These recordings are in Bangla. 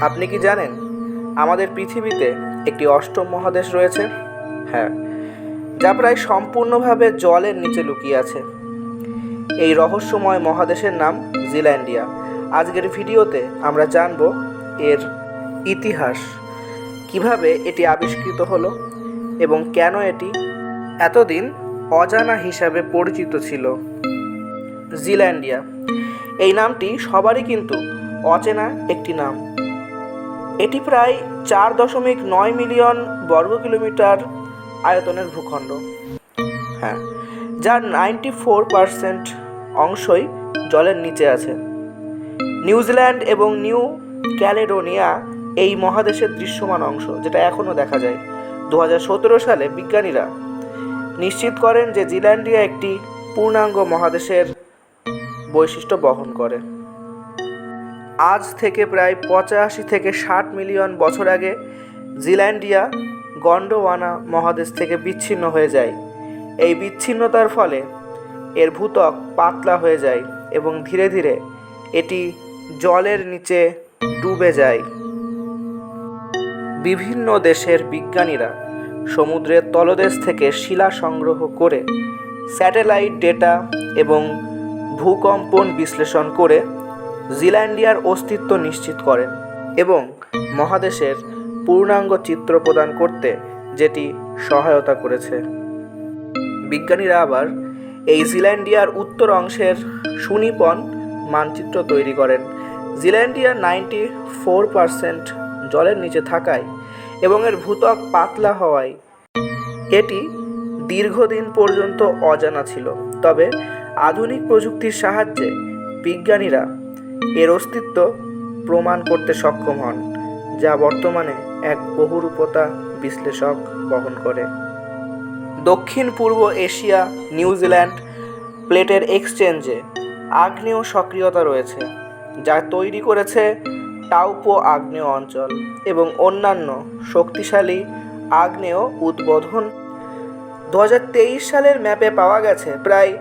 আপনি কি জানেন আমাদের পৃথিবীতে একটি অষ্টম মহাদেশ রয়েছে? হ্যাঁ যা প্রায় সম্পূর্ণভাবে জলের নিচে লুকিয়ে আছে। এই রহস্যময় মহাদেশের নাম জিল্যান্ডিয়া। আজকের ভিডিওতে আমরা জানব এর ইতিহাস, কীভাবে এটি আবিষ্কৃত হলো এবং কেন এটি এতদিন অজানা হিসাবে পরিচিত ছিল। জিল্যান্ডিয়া। এই নামটি সবারই কিন্তু অচেনা একটি নাম। এটি প্রায় চার দশমিক নয় মিলিয়ন বর্গ কিলোমিটার আয়তনের ভূখণ্ড। হ্যাঁ যার নাইনটি ফোর পারসেন্ট অংশই জলের নিচে আছে। নিউজিল্যান্ড এবং নিউ ক্যালেডোনিয়া এই মহাদেশের দৃশ্যমান অংশ, যেটা এখনও দেখা যায়। দু হাজার সতেরো সালে বিজ্ঞানীরা নিশ্চিত করেন যে জিল্যান্ডিয়া একটি পূর্ণাঙ্গ মহাদেশের বৈশিষ্ট্য বহন করে। আজ থেকে প্রায় পঁচাশি থেকে ষাট মিলিয়ন বছর আগে জিল্যান্ডিয়া গন্ডোয়ানা মহাদেশ থেকে বিচ্ছিন্ন হয়ে যায়। এই বিচ্ছিন্নতার ফলে এর ভূত্বক পাতলা হয়ে যায় এবং ধীরে ধীরে এটি জলের নিচে ডুবে যায়। বিভিন্ন দেশের বিজ্ঞানীরা সমুদ্রের তলদেশ থেকে শিলা সংগ্রহ করে স্যাটেলাইট ডেটা এবং ভূকম্পন বিশ্লেষণ করে জিল্যান্ডিয়ার অস্তিত্ব নিশ্চিত করেন এবং মহাদেশের পূর্ণাঙ্গ চিত্র প্রদান করতে যেটি সহায়তা করেছে। বিজ্ঞানীরা আবার এই জিল্যান্ডিয়ার উত্তর অংশের সুনিপন মানচিত্র তৈরি করেন। জিল্যান্ডিয়া নাইনটি ফোর পারসেন্ট জলের নিচে থাকায় এবং এর ভূতক পাতলা হওয়ায় এটি দীর্ঘদিন পর্যন্ত অজানা ছিল। তবে আধুনিক প্রযুক্তির সাহায্যে বিজ্ঞানীরা এর অস্তিত্ব প্রমাণ করতে সক্ষম হন, যা বর্তমানে এক বহুরূপতা বিশ্লেষক বহন করে। দক্ষিণ পূর্ব এশিয়া নিউজিল্যান্ড প্লেটের এক্সচেঞ্জে আগ্নেয় সক্রিয়তা রয়েছে, যা তৈরি করেছে টাউপো আগ্নেয় অঞ্চল এবং অন্যান্য শক্তিশালী আগ্নেয় উদ্বোধন। দু হাজার তেইশ সালের ম্যাপে পাওয়া গেছে প্রায়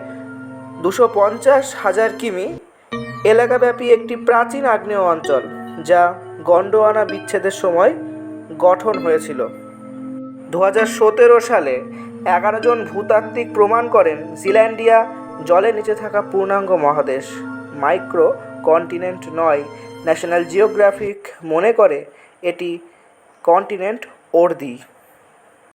দুশো পঞ্চাশ হাজার কিমি এলাকাব্যাপী একটি প্রাচীন আগ্নেয় অঞ্চল, যা গন্ডোয়ানা বিচ্ছেদের সময় গঠন হয়েছিল। দু হাজার সতেরো সালে এগারো জন ভূতাত্ত্বিক প্রমাণ করেন জিল্যান্ডিয়া জলের নিচে থাকা পূর্ণাঙ্গ মহাদেশ। মাইক্রো কন্টিনেন্ট নয়, ন্যাশনাল জিওগ্রাফিক মনে করে এটি কন্টিনেন্ট অর্দি